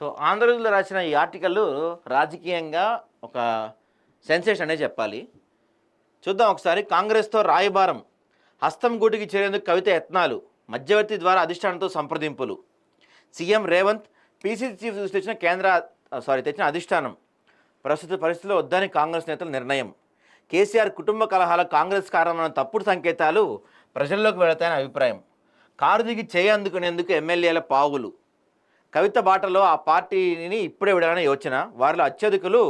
So ఆంధ్రజ్యోతిలో రాసిన ఈ ఆర్టికల్ రాజకీయంగా ఒక సెన్సేషన్ అనే చెప్పాలి. చూద్దాం ఒకసారి. కాంగ్రెస్తో రాయబారం. హస్తం గూటికి చేరేందుకు కవిత యత్నాలు మధ్యవర్తి ద్వారా అధిష్టానంతో సంప్రదింపులు. సీఎం రేవంత్ పీసీసీ చీఫ్ తెచ్చిన కేంద్ర సారీ తెచ్చిన అధిష్టానం. ప్రస్తుత పరిస్థితిలో వద్దని కాంగ్రెస్ నేతల నిర్ణయం. కేసీఆర్ కుటుంబ కలహాల కాంగ్రెస్ కారణమైన తప్పుడు సంకేతాలు ప్రజల్లోకి వెళతాయని అభిప్రాయం. కారు దిగి చేయందుకునేందుకు ఎమ్మెల్యేల పావులు. కవిత బాటలో ఆ పార్టీని ఇప్పుడే విడాలనే యోచన. వారిలో అత్యధికులు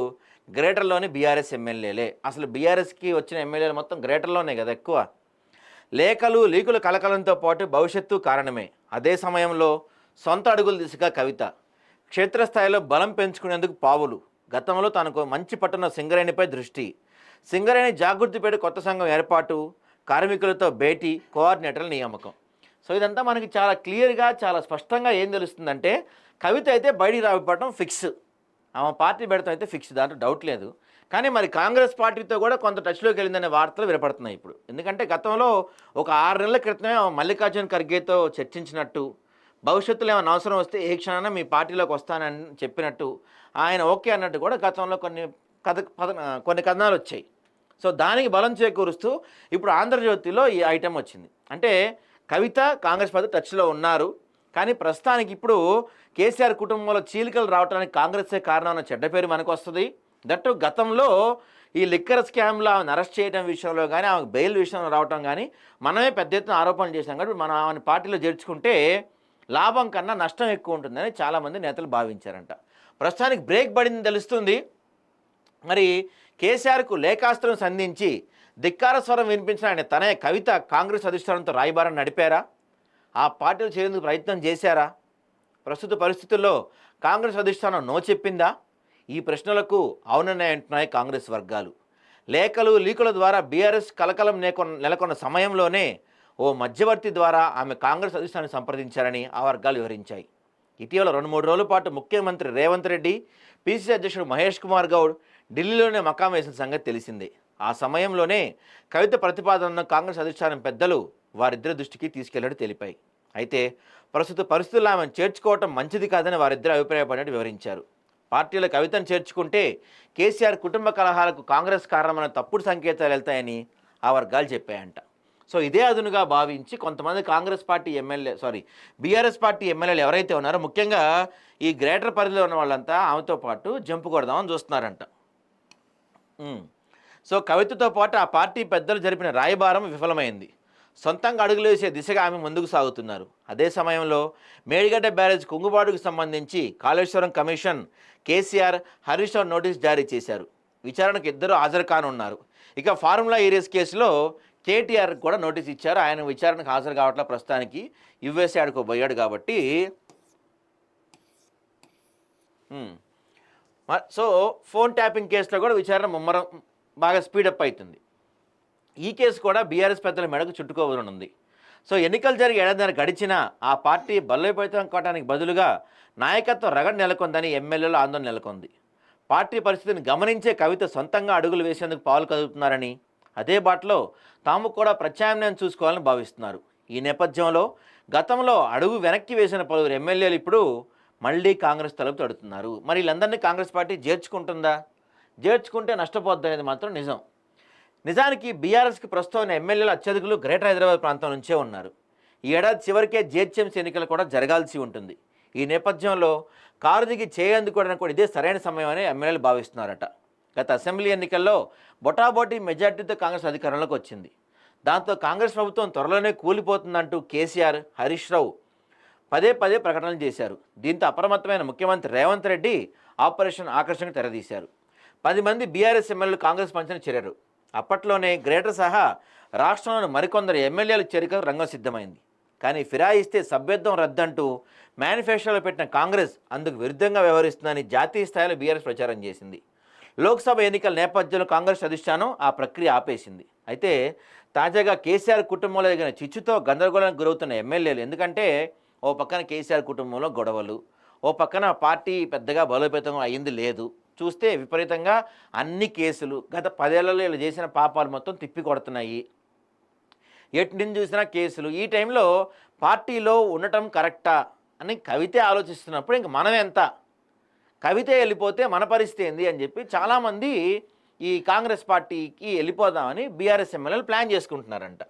గ్రేటర్లోని బీఆర్ఎస్ ఎమ్మెల్యేలే. అసలు బీఆర్ఎస్కి వచ్చిన ఎమ్మెల్యేలు మొత్తం గ్రేటర్లోనే కదా ఎక్కువ. లేఖలు లీకుల కలకలంతో పాటు భవిష్యత్తు కారణమే. అదే సమయంలో సొంత అడుగుల దిశగా కవిత. క్షేత్రస్థాయిలో బలం పెంచుకునేందుకు పావులు. గతంలో తనకు మంచి పట్టున సింగరేణిపై దృష్టి. సింగరేణి జాగృతిపేట కొత్త సంఘం ఏర్పాటు కార్మికులతో భేటీ కోఆర్డినేటర్ల నియామకం. సో ఇదంతా మనకి చాలా క్లియర్గా చాలా స్పష్టంగా ఏం తెలుస్తుందంటే కవిత అయితే బయటికి రాబట్టడం ఫిక్స్. ఆమె పార్టీ పెడతాం అయితే ఫిక్స్ దాంట్లో డౌట్ లేదు. కానీ మరి కాంగ్రెస్ పార్టీతో కూడా కొంత టచ్లోకి వెళ్ళిందనే వార్తలు వినపడుతున్నాయి ఇప్పుడు. ఎందుకంటే గతంలో ఒక ఆరు నెలల క్రితమే ఆమె మల్లికార్జున్ ఖర్గేతో చర్చించినట్టు భవిష్యత్తులో ఏమైనా అవసరం వస్తే ఏ క్షణాన మీ పార్టీలోకి వస్తానని చెప్పినట్టు ఆయన ఓకే అన్నట్టు కూడా గతంలో కొన్ని కథ పద కొన్ని కథనాలు వచ్చాయి. సో దానికి బలం చేకూరుస్తూ ఇప్పుడు ఆంధ్రజ్యోతిలో ఈ ఐటెం వచ్చింది. అంటే కవిత కాంగ్రెస్ పార్టీ టచ్లో ఉన్నారు. కానీ ప్రస్తుతానికి ఇప్పుడు కేసీఆర్ కుటుంబంలో చీలికలు రావడానికి కాంగ్రెసే కారణం అన్న చెడ్డ పేరు మనకు వస్తుంది దట్టు గతంలో ఈ లిక్కర్ స్కామ్లో ఆమెను అరెస్ట్ చేయడం విషయంలో కానీ ఆమె బెయిల్ విషయంలో రావటం కానీ మనమే పెద్ద ఎత్తున ఆరోపణలు చేసాం కాబట్టి మనం ఆమెను పార్టీలో చేర్చుకుంటే లాభం కన్నా నష్టం ఎక్కువ ఉంటుందని చాలామంది నేతలు భావించారంట. ప్రస్తుతానికి బ్రేక్ పడింది తెలుస్తుంది. మరి కేసీఆర్కు లేఖాస్త్రం సంధించి ధిక్కార స్వరం వినిపించిన ఆయన తనే కవిత కాంగ్రెస్ అధిష్టానంతో రాయబారం నడిపారా? ఆ పార్టీలు చేరేందుకు ప్రయత్నం చేశారా? ప్రస్తుత పరిస్థితుల్లో కాంగ్రెస్ అధిష్టానం నో చెప్పిందా? ఈ ప్రశ్నలకు అవుననే అంటున్నాయి కాంగ్రెస్ వర్గాలు. లేఖలు లీకుల ద్వారా బీఆర్ఎస్ కలకలం నెలకొన్న నెలకొన్న సమయంలోనే ఓ మధ్యవర్తి ద్వారా ఆమె కాంగ్రెస్ అధిష్టానాన్ని సంప్రదించారని ఆ వర్గాలు వివరించాయి. ఇటీవల రెండు మూడు రోజుల పాటు ముఖ్యమంత్రి రేవంత్ రెడ్డి పీసీసీ అధ్యక్షుడు మహేష్ కుమార్ గౌడ్ ఢిల్లీలోనే మకాం వేసిన సంగతి తెలిసిందే. ఆ సమయంలోనే కవిత ప్రతిపాదనను కాంగ్రెస్ అధిష్టానం పెద్దలు వారిద్దరి దృష్టికి తీసుకెళ్ళడం తెలిపాయి. అయితే ప్రస్తుత పరిస్థితుల్లో ఆమెను చేర్చుకోవటం మంచిది కాదని వారిద్దరు అభిప్రాయపడినట్టు వివరించారు. పార్టీలో కవితను చేర్చుకుంటే కేసీఆర్ కుటుంబ కలహాలకు కాంగ్రెస్ కారణమైన తప్పుడు సంకేతాలు వెళ్తాయని ఆ వర్గాలు చెప్పాయంట. సో ఇదే అదునుగా భావించి కొంతమంది Congress party MLA sorry BRS party ఎమ్మెల్యేలు ఎవరైతే ఉన్నారో ముఖ్యంగా ఈ గ్రేటర్ పరిధిలో ఉన్న వాళ్ళంతా ఆమెతో పాటు జంపు కొడదామని చూస్తున్నారంట. సో కవితతో పాటు ఆ పార్టీ పెద్దలు జరిపిన రాయబారం విఫలమైంది. సొంతంగా అడుగులేసే దిశగా ఆమె ముందుకు సాగుతున్నారు. అదే సమయంలో మేడిగడ్డ బ్యారేజ్ కుంగుబాటుకు సంబంధించి కాళేశ్వరం కమిషన్ కేసీఆర్ హరీష్ రావు నోటీస్ జారీ చేశారు. విచారణకు ఇద్దరు హాజరు కానున్నారు. ఇక ఫార్ములా ఏరియస్ కేసులో కేటీఆర్ కూడా నోటీస్ ఇచ్చారు. ఆయన విచారణకు హాజరు కావట్లే ప్రస్తుతానికి యుఎస్ఏ ఆడుకోబోయాడు కాబట్టి. సో ఫోన్ ట్యాపింగ్ కేసులో కూడా విచారణ ముమ్మరం బాగా స్పీడప్ అవుతుంది ఈ కేసు కూడా బీఆర్ఎస్ పెద్దల మెడకు చుట్టుకోవనుంది సో ఎన్నికలు జరిగి ఏడాదిన్నర గడిచినా ఆ పార్టీ బలోపేతం కావడానికి బదులుగా నాయకత్వం రగడ నెలకొందని ఎమ్మెల్యేలో ఆందోళన నెలకొంది. పార్టీ పరిస్థితిని గమనించే కవిత సొంతంగా అడుగులు వేసేందుకు పాలు కదుపుతున్నారని అదే బాటలో తాము కూడా ప్రత్యామ్నాయం చూసుకోవాలని భావిస్తున్నారు. ఈ నేపథ్యంలో గతంలో అడుగు వెనక్కి వేసిన పలువురు ఎమ్మెల్యేలు ఇప్పుడు మళ్ళీ కాంగ్రెస్ తలుపు తడుతున్నారు. మరి వీళ్ళందరినీ కాంగ్రెస్ పార్టీ చేర్చుకుంటుందా చేర్చుకుంటే నష్టపోద్ది అనేది మాత్రం నిజం. నిజానికి బీఆర్ఎస్కి ప్రస్తుతం ఎమ్మెల్యేలు అత్యధికులు గ్రేటర్ హైదరాబాద్ ప్రాంతం నుంచే ఉన్నారు. ఈ ఏడాది చివరికే జిహెచ్ఎంసీ ఎన్నికలు కూడా జరగాల్సి ఉంటుంది. ఈ నేపథ్యంలో కారు దిగి చేయందుకోవడానికి కూడా ఇదే సరైన సమయం అని ఎమ్మెల్యేలు భావిస్తున్నారట. గత అసెంబ్లీ ఎన్నికల్లో బొటాబొటి మెజార్టీతో కాంగ్రెస్ అధికారంలోకి వచ్చింది. దాంతో కాంగ్రెస్ ప్రభుత్వం త్వరలోనే కూలిపోతుందంటూ కేసీఆర్ హరీష్ రావు పదే పదే ప్రకటనలు చేశారు. దీంతో అప్రమత్తమైన ముఖ్యమంత్రి రేవంత్ రెడ్డి ఆపరేషన్ ఆకర్షణకు తెరదీశారు. పది మంది బీఆర్ఎస్ ఎమ్మెల్యేలు కాంగ్రెస్ పంచిన చేరారు. అప్పట్లోనే గ్రేటర్ సహా రాష్ట్రంలోని మరికొందరు ఎమ్మెల్యేలు చేరిక రంగం సిద్ధమైంది. కానీ ఫిరాయిస్తే సభ్యత్వం రద్దంటూ మేనిఫెస్టోలో పెట్టిన కాంగ్రెస్ అందుకు విరుద్ధంగా వ్యవహరిస్తుందని జాతీయ స్థాయిలో బీఆర్ఎస్ ప్రచారం చేసింది. లోక్సభ ఎన్నికల నేపథ్యంలో కాంగ్రెస్ అధిష్టానం ఆ ప్రక్రియ ఆపేసింది. అయితే తాజాగా కేసీఆర్ కుటుంబంలో జరిగిన చిచ్చుతో గందరగోళానికి గురవుతున్న ఎమ్మెల్యేలు ఎందుకంటే ఓ పక్కన కేసీఆర్ కుటుంబంలో గొడవలు ఓ పక్కన పార్టీ పెద్దగా బలోపేతం అయ్యింది లేదు. చూస్తే విపరీతంగా అన్ని కేసులు గత పదేళ్ళలో ఇలా చేసిన పాపాలు మొత్తం తిప్పి కొడుతున్నాయి. ఎటు నుంచి చూసినా కేసులు. ఈ టైంలో పార్టీలో ఉండటం కరెక్టా అని కవితే ఆలోచిస్తున్నప్పుడు ఇంక మనం ఎంత కవితే వెళ్ళిపోతే మన పరిస్థితి ఏంది అని చెప్పి చాలామంది ఈ కాంగ్రెస్ పార్టీకి వెళ్ళిపోదామని బీఆర్ఎస్ ఎమ్మెల్యేలు ప్లాన్ చేసుకుంటున్నారంట.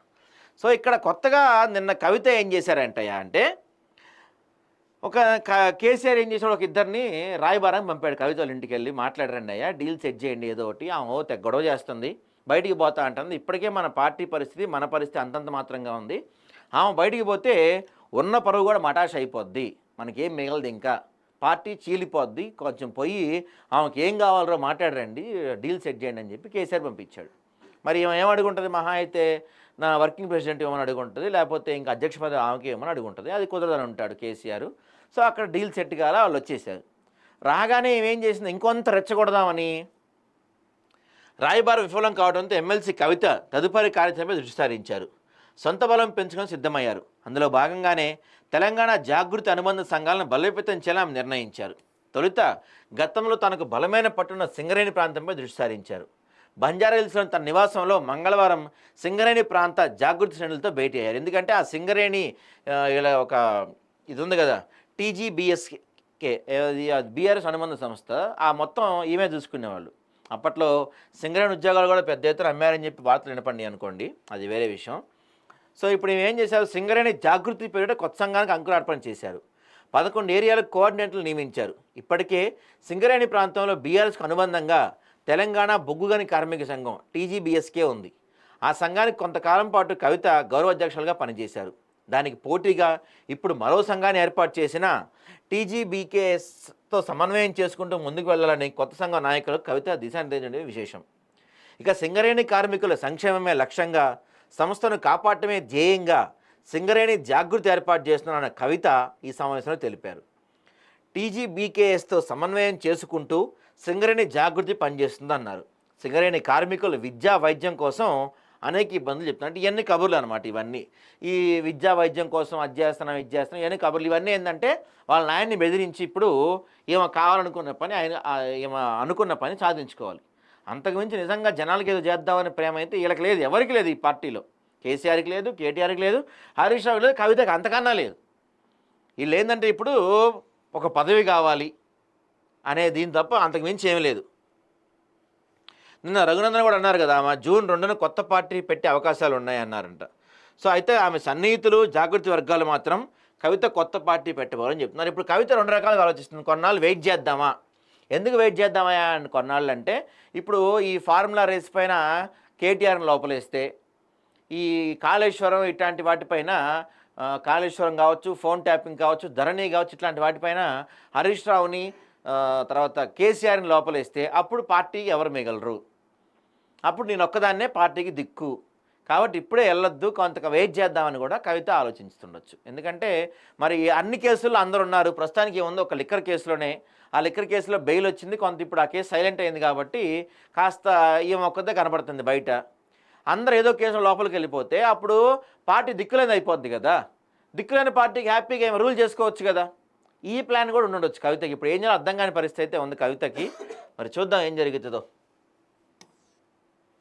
సో ఇక్కడ కొత్తగా నిన్న కవిత ఏం చేశారంటయ్యా అంటే ఒక క- కేసీఆర్ ఏం చేశాడు? ఒక ఇద్దరిని రాయబారం పంపాడు. కవితలు ఇంటికి వెళ్ళి మాట్లాడరండి అయ్యా డీల్ సెట్ చేయండి ఏదో ఒకటి. ఆమె ఓ గొడవ చేస్తుంది. బయటికి పోతా అంటుంది. ఇప్పటికే మన పార్టీ పరిస్థితి మన పరిస్థితి అంతంత మాత్రంగా ఉంది. ఆమె బయటికి పోతే ఉన్న పరువు కూడా మటాష్ అయిపోద్ది. మనకేం మిగలదు ఇంకా. పార్టీ చీలిపోద్ది. కొంచెం పోయి ఆమెకి ఏం కావాలరో మాట్లాడరండి. డీల్ సెట్ చేయండి అని చెప్పి కేసీఆర్ పంపించాడు. మరి ఏమడుగుంటుంది మహా అయితే నా వర్కింగ్ ప్రెసిడెంట్ ఏమని అడుగుంటుంది లేకపోతే ఇంకా అధ్యక్ష పదవి ఆమెకి ఏమని అడుగుంటుంది అది కుదరదని ఉంటాడు కేసీఆర్. సో అక్కడ డీల్ సెట్ కాల వాళ్ళు వచ్చేసారు. రాగానే ఏమేం చేసింది ఇంకొంత రెచ్చగొడదామని రాయబారం విఫలం కావడంతో ఎమ్మెల్సీ కవిత తదుపరి కార్యక్రమం దృష్టి సారించారు సొంత బలం పెంచుకొని సిద్ధమయ్యారు. అందులో భాగంగానే తెలంగాణ జాగృతి అనుబంధ సంఘాలను బలోపేతం చేయాలని నిర్ణయించారు. తొలుత గతంలో తనకు బలమైన పట్టున్న సింగరేణి ప్రాంతంపై దృష్టి సారించారు. బంజారాహిల్స్లోని తన నివాసంలో మంగళవారం సింగరేణి ప్రాంత జాగృతి శ్రేణులతో భేటీ అయ్యారు. ఎందుకంటే ఆ సింగరేణి ఇలా ఒక ఇది ఉంది కదా టీజీబీఎస్కే బీఆర్ఎస్ అనుబంధ సంస్థ ఆ మొత్తం ఈమె చూసుకునేవాళ్ళు. అప్పట్లో సింగరేణి ఉద్యోగాలు కూడా పెద్ద ఎత్తున అమ్మారని చెప్పి వార్తలు వినపండి అనుకోండి అది వేరే విషయం. సో ఇప్పుడు ఏం చేశారు? సింగరేణి జాగృతి పేరిట కొత్త సంఘానికి అంకురార్పణ చేశారు. పదకొండు ఏరియాలకు కోఆర్డినేటర్లు నియమించారు. ఇప్పటికే సింగరేణి ప్రాంతంలో బీఆర్ఎస్కు అనుబంధంగా తెలంగాణ బొగ్గుగని కార్మిక సంఘం టీజీబీఎస్కే ఉంది. ఆ సంఘానికి కొంతకాలం పాటు కవిత గౌరవ అధ్యక్షులుగా పనిచేశారు. దానికి పోటీగా ఇప్పుడు మరో సంఘాన్ని ఏర్పాటు చేసిన టీజీబీకేఎస్తో సమన్వయం చేసుకుంటూ ముందుకు వెళ్ళాలని కొత్త సంఘ నాయకులు కవిత దిశానిర్దేశం విశేషం. ఇక సింగరేణి కార్మికుల సంక్షేమమే లక్ష్యంగా సంస్థను కాపాడటమే ధ్యేయంగా సింగరేణి జాగృతి ఏర్పాటు చేస్తున్నారన్న కవిత ఈ సమావేశంలో తెలిపారు. టీజీబీకేఎస్తో సమన్వయం చేసుకుంటూ సింగరేణి జాగృతి పనిచేస్తుంది అన్నారు సింగరేణి కార్మికులు విద్యా వైద్యం కోసం అనేక ఇబ్బందులు చెప్తున్నారు. అంటే ఇవన్నీ కబుర్లు అనమాట ఇవన్నీ. ఈ విద్యా వైద్యం కోసం అధ్యాసనం విద్యాసనం ఇవన్నీ కబుర్లు. ఇవన్నీ ఏంటంటే వాళ్ళ నాయన్ని బెదిరించి ఇప్పుడు ఏమ కావాలనుకున్న పని ఆయన ఆ, అనుకున్న పని సాధించుకోవాలి. అంతకుమించి నిజంగా జనాలకి ఏదో చేద్దామనే ప్రేమ అయితే వీళ్ళకి లేదు. ఎవరికి లేదు ఈ పార్టీలో. కేసీఆర్కి లేదు కేటీఆర్కి లేదు హరీష్ రావుకి లేదు కవితకి అంతకన్నా లేదు. వీళ్ళు ఏంటంటే ఇప్పుడు ఒక పదవి కావాలి. అనే దీని తప్ప అంతకు మించి ఏమీ లేదు. నిన్న రఘునందన్ కూడా అన్నారు కదా ఆమె జూన్ రెండున కొత్త పార్టీ పెట్టే అవకాశాలు ఉన్నాయి అన్నారంట సో అయితే ఆమె సన్నిహితులు జాగృతి వర్గాలు మాత్రం కవిత కొత్త పార్టీ పెట్టబోరని చెప్తున్నారు. ఇప్పుడు కవిత రెండు రకాలుగా ఆలోచిస్తుంది. కొన్నాళ్ళు వెయిట్ చేద్దామా? ఎందుకు వెయిట్ చేద్దామా అని కొన్నాళ్ళు అంటే ఇప్పుడు ఈ ఫార్ములా రేస్ పైన కేటీఆర్ని లోపలేస్తే ఈ కాళేశ్వరం ఇట్లాంటి వాటిపైన కాళేశ్వరం కావచ్చు ఫోన్ ట్యాపింగ్ కావచ్చు ధరణి కావచ్చు ఇట్లాంటి వాటిపైన హరీష్ రావుని తర్వాత కేసీఆర్ని లోపలేస్తే అప్పుడు పార్టీకి ఎవరు మిగలరు? అప్పుడు నేను ఒక్కదాన్నే పార్టీకి దిక్కు. కాబట్టి ఇప్పుడే వెళ్ళొద్దు కొంత వెయిట్ చేద్దామని కూడా కవిత ఆలోచిస్తుండొచ్చు ఎందుకంటే మరి అన్ని కేసుల్లో అందరు ఉన్నారు. ప్రస్తుతానికి ఏముంది ఒక లిక్కర్ కేసులోనే. ఆ లిక్కర్ కేసులో బెయిల్ వచ్చింది కొంత ఇప్పుడు ఆ కేసు సైలెంట్ అయింది కాబట్టి కాస్త ఈమె ఒక్కదే కనబడుతుంది బయట. అందరు ఏదో కేసులో లోపలికి వెళ్ళిపోతే అప్పుడు పార్టీ దిక్కులేని అయిపోద్ది కదా. దిక్కులేని పార్టీకి హ్యాపీగా ఏమి రూల్ చేసుకోవచ్చు కదా. ఈ ప్లాన్ కూడా ఉండొచ్చు కవితకి. ఇప్పుడు ఏం చేయాలో అర్థం కాని పరిస్థితి అయితే ఉంది కవితకి. మరి చూద్దాం ఏం జరుగుతుందో